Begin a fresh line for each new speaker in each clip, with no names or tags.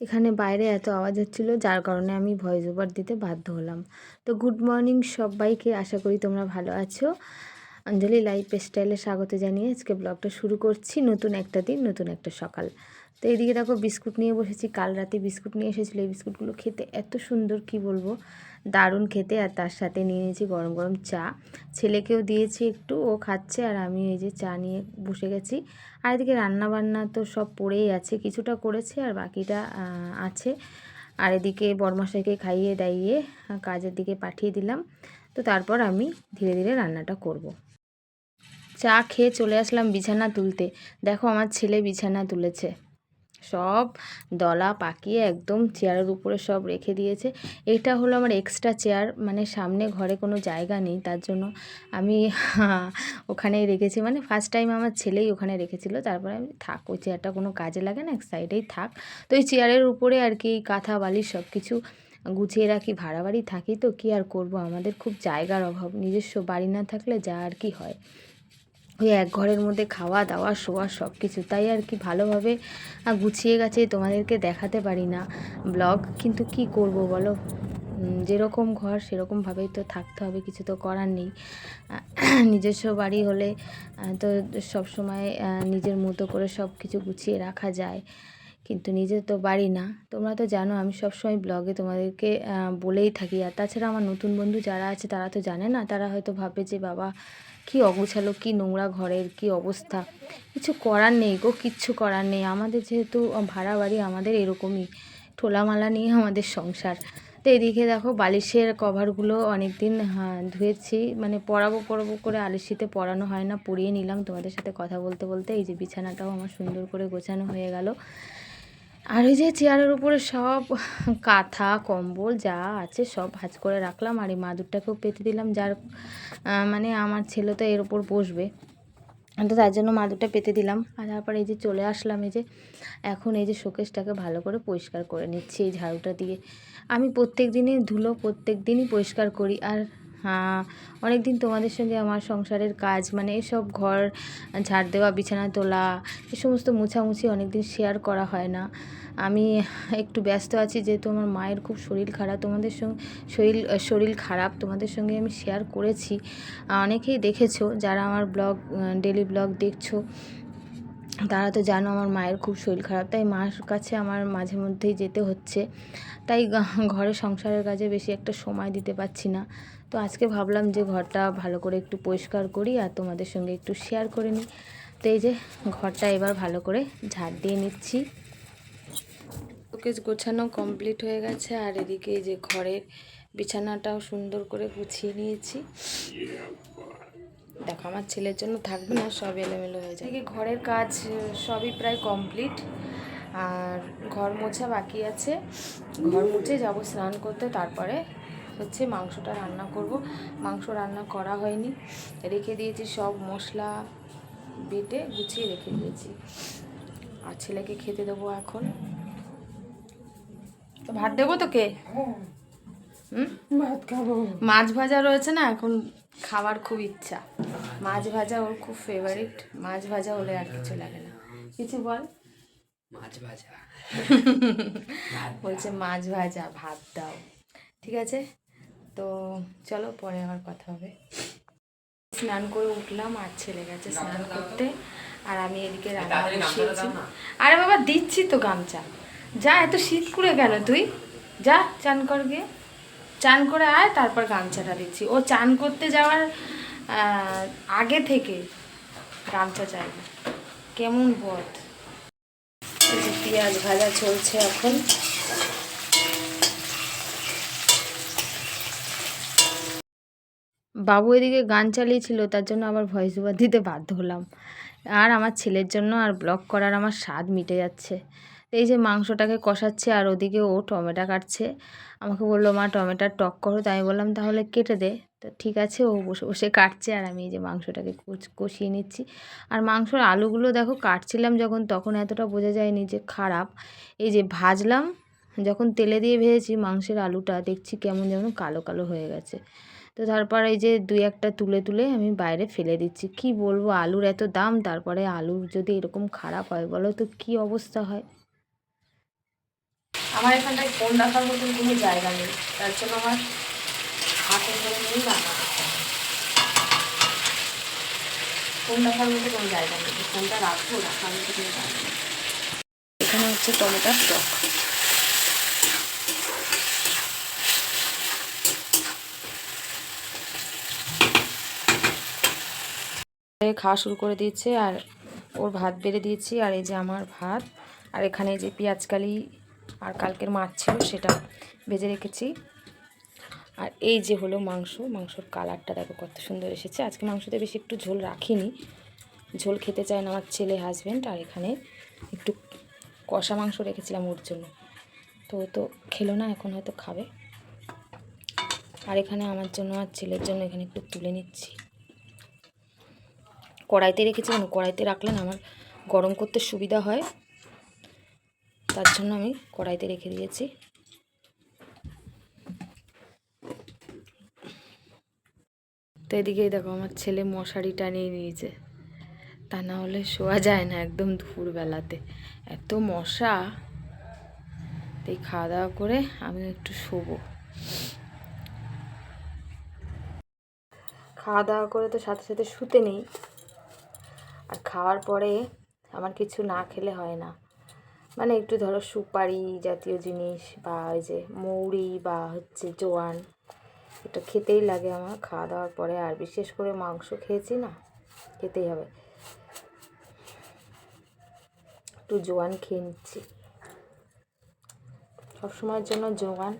এখানে বাইরে এত আওয়াজ হচ্ছিল, যার কারণে আমি ভয়েস ওভার দিতে বাধ্য হলাম। তো গুড মর্নিং সবাইকে, আশা করি তোমরা ভালো আছো। অঞ্জলি লাইফ স্টাইলে স্বাগত জানিয়ে আজকে ব্লগটা শুরু করছি। নতুন একটা দিন, নতুন একটা সকাল। তো এইদিকে দেখো বিস্কুট নিয়ে বসেছি, কাল রাতে বিস্কুট নিয়ে এসেছিল। এই বিস্কুটগুলো খেতে এত সুন্দর, কি বলব? দারুণ খেতে। আর তার সাথে নিয়ে নিয়েছি গরম গরম চা। ছেলেকেও দিয়েছি একটু, ও খাচ্ছে আর আমি এই যে চা নিয়ে বসে গেছি। আর এদিকে রান্নাবান্না তো সব পড়েই আছে, কিছুটা করেছে আর বাকিটা আছে। আর এদিকে বরমশাইকে খাইয়ে দাইয়ে কাজের দিকে পাঠিয়ে দিলাম। তো তারপর আমি ধীরে ধীরে রান্নাটা করব। চা খেয়ে চলে আসলাম বিছানা তুলতে। দেখো আমার ছেলে বিছানা তুলেছে। সব দলা পাকিয়ে একদম চেয়ারের উপরে সব রেখে দিয়েছে। এটা হলো আমার এক্সট্রা চেয়ার মানে সামনে ঘরে কোনো জায়গা নেই, তার জন্য আমি ওখানেই রেখেছি। মানে ফার্স্ট টাইম আমার ছেলেই ওখানে রেখেছিল, তারপরে আমি থাক, ওই চেয়ারটা কোনো কাজে লাগে না, এক সাইডেই থাক। তো ওই চেয়ারের উপরে আর কি কাঁথা বালিশ সব কিছু গুছিয়ে রাখি, ভাড়া বাড়ি থাকি, তো কি আর করব? আমাদের খুব জায়গার অভাব, নিজস্ব বাড়ি না থাকলে যা আর কি হয়। ওই এক ঘরের মধ্যে খাওয়া দাওয়া, শোয়া সব কিছু তাই আর কি ভালোভাবে গুছিয়ে গেছে তোমাদেরকে দেখাতে পারি না ব্লগ। কিন্তু কি করব বলো? যেরকম ঘর সেরকমভাবেই তো থাকতে হবে, কিছু তো করার নেই। নিজস্ব বাড়ি হলে তো সব সময় নিজের মতো করে সব কিছু গুছিয়ে রাখা যায়। কিন্তু নিজের তো বাড়ি না। তোমরা তো জানো, আমি সবসময় ব্লগে তোমাদেরকে বলেই থাকি। আর তাছাড়া আমার নতুন বন্ধু যারা আছে, তারা তো জানে না। তারা হয়তো ভাবে যে, বাবা কি অগোছালো, কি নোংরা ঘরের কি অবস্থা? কিছু করার নেই গো, কিচ্ছু করার নেই। আমাদের যেহেতু ভাড়া বাড়ি, আমাদের এরকমই। ঠোলামালা নিয়ে আমাদের সংসার। তো এদিকে দেখো বালিশের কভারগুলো অনেক দিন ধুয়েছি। মানে পরাবো পরাবো করে আলিশিতে পরানো হয় না, পরিয়ে নিলাম। তোমাদের সাথে কথা বলতে বলতে এই যে বিছানাটাও আমার সুন্দর করে গোছানো হয়ে গেল। আর ওই যে চেয়ারের উপরে সব কাঁথা, কম্বল যা আছে সব ভাজ করে রাখলাম। আর এই মাদুরটাকেও পেতে দিলাম, যার মানে আমার ছেলে তো এর উপর বসবে। তো তার জন্য মাদুরটা পেতে দিলাম। আর তারপর এই যে চলে আসলাম, এই যে এখন এই যে শোকেসটাকে ভালো করে পরিষ্কার করে নিচ্ছি এই ঝাড়ুটা দিয়ে। আমি প্রত্যেক দিনই ধুলো প্রত্যেক দিনই পরিষ্কার করি। আর অনেক দিন তোমাদের সঙ্গে আমার সংসারের কাজ মানে এসব ঘর ঝাড় দেওয়া, বিছানা তোলা, এ সমস্ত মুছামুছি অনেক দিন শেয়ার করা হয় না। আমি একটু ব্যস্ত আছি, যেহেতু আমার মায়ের খুব শরীর খারাপ, তোমাদের সঙ্গে শরীর শরীর খারাপ, তোমাদের সঙ্গে আমি শেয়ার করেছি। অনেকেই দেখেছ, যারা আমার ব্লগ ডেলি ব্লগ দেখছ, তারা তো জানো আমার মায়ের খুব শরীর খারাপ, তাই মার কাছে আমার মাঝে মধ্যেই যেতে হচ্ছে। তাই ঘরে সংসারের কাজে বেশি একটা সময় দিতে পারছি না। তো আজকে ভাবলাম যে ঘরটা ভালো করে একটু পরিষ্কার করি আর তোমাদের সঙ্গে একটু শেয়ার করে নিই। তো এই যে ঘরটা এবার ভালো করে ঝাড় দিয়ে নিচ্ছি। ওকে গোছানো কমপ্লিট হয়ে গেছে আর এদিকে যে ঘরের বিছানাটাও সুন্দর করে গুছিয়ে নিয়েছি। দেখো, আমার ছেলের জন্য থাকবে না, সব এলোমেলো হয়ে যায় ঘরের কাজ সবই প্রায় কমপ্লিট আর ঘর মোছা বাকি আছে। ঘর মুছে যাব স্নান করতে, তারপরে হচ্ছে মাংসটা রান্না করব। মাংস রান্না করা হয়নি। রেখে দিয়েছি সব মশলা বেটে গুছিয়ে রেখে দিয়েছি। আর ছেলেকে খেতে দেবো এখন। তো ভাত দেবো তোকে?
ভাত খাব।
মাছ ভাজা রয়েছে না এখন খাবার খুব ইচ্ছা। মাছ ভাজা ওর খুব ফেভারিট মাছ ভাজা হলে আর কিছু লাগে না। কিছু বল?
মাছ ভাজা।
বলছে মাছ ভাজা ভাত দাও। ঠিক আছে? তো চলো পরে আবার কথা হবে। স্নান করে উঠলাম আর ছেলে গেছে স্নান করতে। আর আমি এদিকে রান্না বসিয়েছি। আরে বাবা দিচ্ছি তো গামছা। যা এত শীত করে কেন তুই। যা চান কর গিয়ে। চান করে আয় তারপর গামছাটা দিচ্ছি। ও চান করতে যাওয়ার আগে থেকে গামছা চাইবে। কেমন পথ পেঁয়াজ ভাজা চলছে এখন। বাবু এদিকে গান চালিয়েছিল, তার জন্য আবার ভয়েস ওভার দিতে বাধ্য হলাম। আর আমার ছেলের জন্য আর ব্লগ করার আমার স্বাদ মিটে যাচ্ছে। এই যে মাংসটাকে কষাচ্ছে আর ওদিকে ও টমেটো কাটছে, আমাকে বলল, মা টমেটোর টক করো। তাই বললাম, তাহলে কেটে দে। তো ঠিক আছে, ও বসে বসে কাটছে আর আমি এই যে মাংসটাকে কষিয়ে নিচ্ছি। আর মাংসর আলুগুলো দেখো কাটছিলাম যখন, তখন এতটা বোঝা যায়নি যে খারাপ। এই যে ভাজলাম, যখন তেলে দিয়ে ভেজেছি মাংসের আলুটা, দেখছি কেমন যেন কালো কালো হয়ে গেছে। তো তারপর এই যে দুই একটা তুলে তুলে আমি বাইরে ফেলে দিচ্ছি। কি বলব? আলুর এত দাম তারপরে আলুর যদি এরকম খারাপ হয় বলো তো কি অবস্থা হয়? আমার এখানটায় ফোন রাখার মতন কোনো জায়গা নেই। তার জন্য আমার হাতে ধরে নিয়েই রান্না করতে হয়। ফোন রাখার মতো কোনো জায়গা নেই। ফোনটা রাখব রাখার মতো কোনো জায়গা নেই। এখানে হচ্ছে টমেটোর টক খাওয়া শুরু করে দিয়েছে আর ওর ভাত বেড়ে দিয়েছি আর এই যে আমার ভাত আর এখানে যে পেঁয়াজকালি আর কালকের মাছ ছিল সেটা ভেজে রেখেছি। আর এই যে হলো মাংস, মাংসর কালারটা দেখো কত সুন্দর এসেছে। আজকে মাংসতে বেশি একটু ঝোল রাখিনি। ঝোল খেতে চায় না আমার ছেলে হাজব্যান্ড আর এখানে একটু কষা মাংস রেখেছিলাম ওর জন্য। তো তো খেলো না, এখন হয়তো খাবে। আর এখানে আমার জন্য আর ছেলের জন্য এখানে একটু তুলে নিচ্ছি। কড়াইতে রেখেছি কেন? কড়াইতে রাখলে না আমার গরম করতে সুবিধা হয়। তার জন্য আমি কড়াইতে রেখে দিয়েছি। তো এদিকে দেখো আমার ছেলে মশারি টানিয়ে নিয়েছে। তা না হলে শোয়া যায় না একদম দুপুরবেলাতে। এত মশা। তাই খাওয়া দাওয়া করে আমি একটু শোবো। খাওয়া দাওয়া করে তো সাথে সাথে শুতে নেই। খাওয়ার পরে আমার কিছু না খেলে হয় না। মানে একটু ধরো সুপারি জাতীয় জিনিস বা ওই যে মৌরি বা হচ্ছে জোয়ান, এটা খেতেই লাগে আমার। খাওয়া দাওয়ার পরে আর বিশেষ করে মাংস খেয়েছি না, খেতেই হবে। একটু জোয়ান খেয়ে নিচ্ছি। সবসময়ের জন্য জোয়ান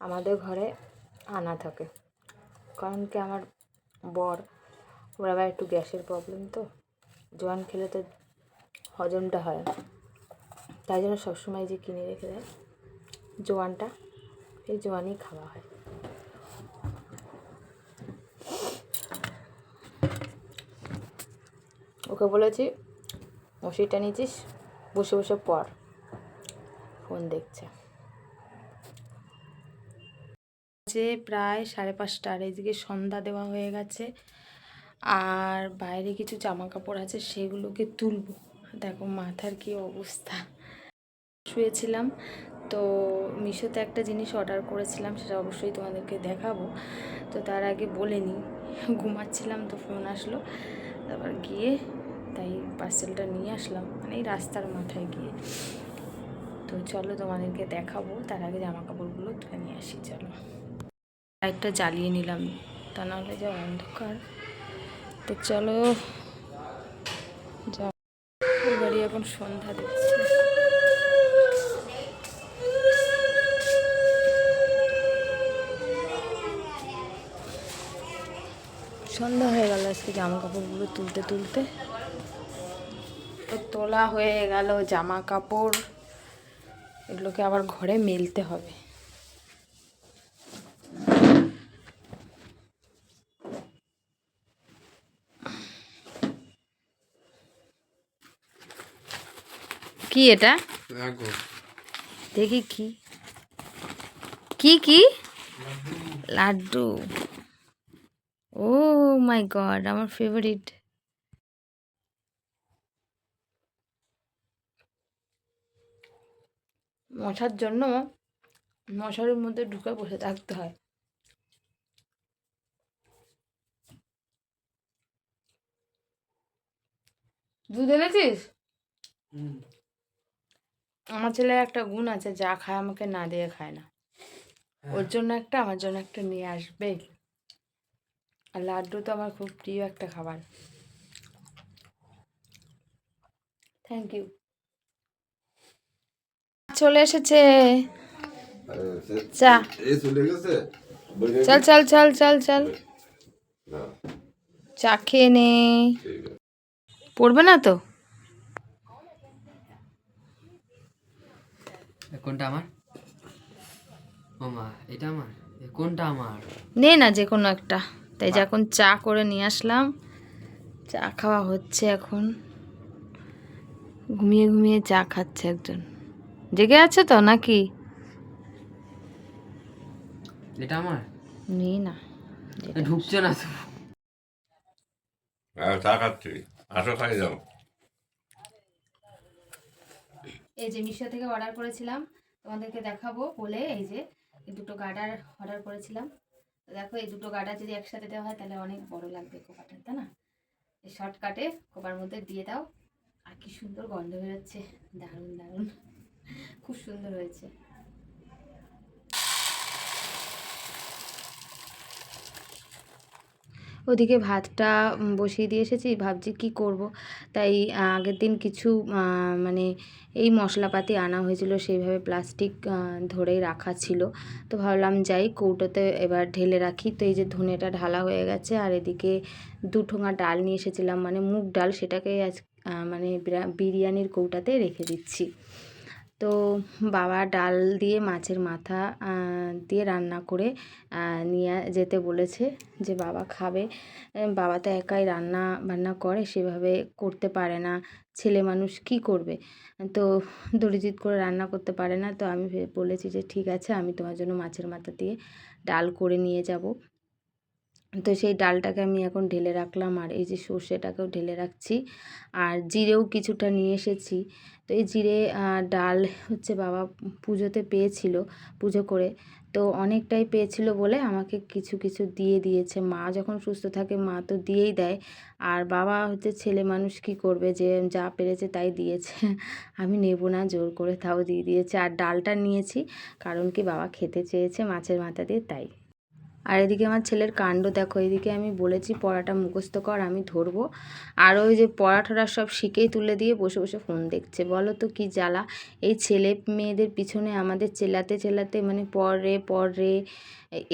আমাদের ঘরে আনা থাকে। কারণ কি আমার বর, ওরা আবার একটু গ্যাসের প্রবলেম তো। জোয়ান খেলে তো হজমটা হয়। তাই জন্য সবসময় যে কিনে রেখে দেয় জোয়ানটা এই জোয়ানই খাওয়া হয়। ওকে বলেছি মশিটা নিয়েছিস? বসে বসে পর ফোন দেখছে। যে প্রায় সাড়ে পাঁচটার, এদিকে সন্ধ্যা দেওয়া হয়ে গেছে। আর বাইরে কিছু জামা কাপড় আছে, সেগুলোকে তুলবো। দেখো মাথার কি অবস্থা। শুয়েছিলাম, তো মিশোতে একটা জিনিস অর্ডার করেছিলাম, সেটা অবশ্যই তোমাদেরকে দেখাবো। তো তার আগে বলে নিই, ঘুমাচ্ছিলাম তো ফোন আসলো। তারপর গিয়ে তাই পার্সেলটা নিয়ে আসলাম মানে এই রাস্তার মাথায় গিয়ে। তো চলো তোমাদেরকে দেখাবো, তার আগে জামা কাপড়গুলো তুলে নিয়ে আসি, চলো। লাইটটা জ্বালিয়ে নিলাম, তা নাহলে যা অন্ধকার। তো চলো যা বাড়ি এখন সন্ধ্যা দিচ্ছে। সন্ধ্যা হয়ে গেল আজকে জামা কাপড়গুলো তুলতে তুলতে। তো তোলা হয়ে গেল জামা কাপড়। এগুলোকে আবার ঘরে মেলতে হবে। কি এটা? দেখি কি। কি কি? লাড্ডু। ও মাই গড আমার ফেভারিট মশার জন্য মশারির মধ্যে ঢুকে বসে থাকতে হয়। দুধ এনেছিস? আমার ছেলের একটা গুণ আছে যা খায় আমাকে না দিয়ে খায় না। ওর জন্য একটা আমার জন্য একটা নিয়ে আসবে। আর লাড্ডু তো আমার খুব প্রিয় একটা খাবার। থ্যাংক ইউ চলে এসেছে। চা।
চলে
চল চল চল চল। চল চা খেয়ে নে। পড়বে না তো?
কোনটা আমার? ও মা এটা আমার? কোনটা আমার?
নে না যে কোনো একটা। তাই যে এখন চা করে নিয়ে আসলাম। চা খাওয়া হচ্ছে এখন। ঘুমিয়ে ঘুমিয়ে চা খাচ্ছে একজন। জেগে আছে তো নাকি?
এটা আমার?
নি না।
ঢুকছে না তো।
চা খাচ্ছি। আসো খাই যাও।
এই যে মিশো থেকে অর্ডার করেছিলাম, তোমাদেরকে দেখাবো বলে এই যে এই দুটো গার্ডার অর্ডার করেছিলাম। দেখো, এই দুটো গার্ডার যদি একসাথে দেওয়া হয়, তাহলে অনেক বড় লাগবে কোপাটা তাই না? এই শর্টকাটে কোপার মধ্যে দিয়ে দাও। আর কি সুন্দর গন্ধ বেরোচ্ছে, দারুণ দারুণ। খুব সুন্দর হয়েছে। ওদিকে ভাতটা বসিয়ে দিয়ে এসেছি। ভাবছি কি করব? তাই আগের দিন কিছু মানে এই মশলাপাতি আনা হয়েছিল, সেইভাবে প্লাস্টিক ধরেই রাখা ছিল। তো ভাবলাম যাই, কৌটোতে এবার ঢেলে রাখি। তো এই যে ধনেটা ঢালা হয়ে গেছে, আর এদিকে দু ঠোঙা ডাল নিয়ে এসেছিলাম। মানে মুগ ডাল, সেটাকে আজ মানে বিরা- বিরিয়ানির কৌটাতে রেখে দিচ্ছি। তো বাবা ডাল দিয়ে মাছের মাথা দিয়ে রান্না করে নিয়ে যেতে বলেছে যে বাবা খাবে। বাবা তো একাই রান্না বান্না করে, সেভাবে করতে পারে না। ছেলে মানুষ কি করবে? তো দরিজিৎ করে রান্না করতে পারে না। তো আমি বলেছি যে ঠিক আছে, আমি তোমার জন্য মাছের মাথা দিয়ে ডাল করে নিয়ে যাব। তো সেই ডালটাকে আমি এখন ঢেলে রাখলাম আর এই যে সর্ষেটাকেও ঢেলে রাখছি। আর জিরেও কিছুটা নিয়ে এসেছি। তো এই জিরে ডাল হচ্ছে বাবা পুজোতে পেয়েছিল পুজো করে। তো অনেকটাই পেয়েছিল বলে আমাকে কিছু কিছু দিয়ে দিয়েছে। মা যখন সুস্থ থাকে, মা তো দিয়েই দেয়। আর বাবা হচ্ছে ছেলে মানুষ, কি করবে? যে যা পেরেছে তাই দিয়েছে। আমি নেব না, জোর করে তাও দিয়ে দিয়েছে। আর ডালটা নিয়েছি, কারণ কি বাবা খেতে চেয়েছে মাছের মাথা দিয়ে, তাই। আর এদিকে আমার ছেলের কাণ্ড, দেখো, এদিকে আমি বলেছি পড়াটা মুখস্থ কর, আমি ধরবো। আর ওই যে পড়াঠরা সব শিখেই তুলে দিয়ে বসে বসে ফোন দেখছে। বলো তো কি জ্বালা? এই ছেলে মেয়েদের পিছনে আমাদের চেলাতে চেলাতে মানে পড় রে পড় রে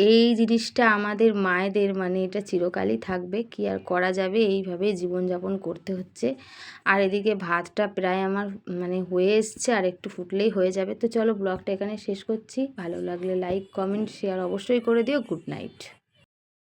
এই জিনিসটা আমাদের মায়েদের মানে এটা চিরকালই থাকবে। কি আর করা যাবে? এইভাবে জীবনযাপন করতে হচ্ছে। আর এদিকে ভাতটা প্রায় আমার মানে হয়ে এসছে, আর একটু ফুটলেই হয়ে যাবে। তো চলো ব্লগটা এখানে শেষ করছি। ভালো লাগলে লাইক কমেন্ট শেয়ার অবশ্যই করে দিও। Good night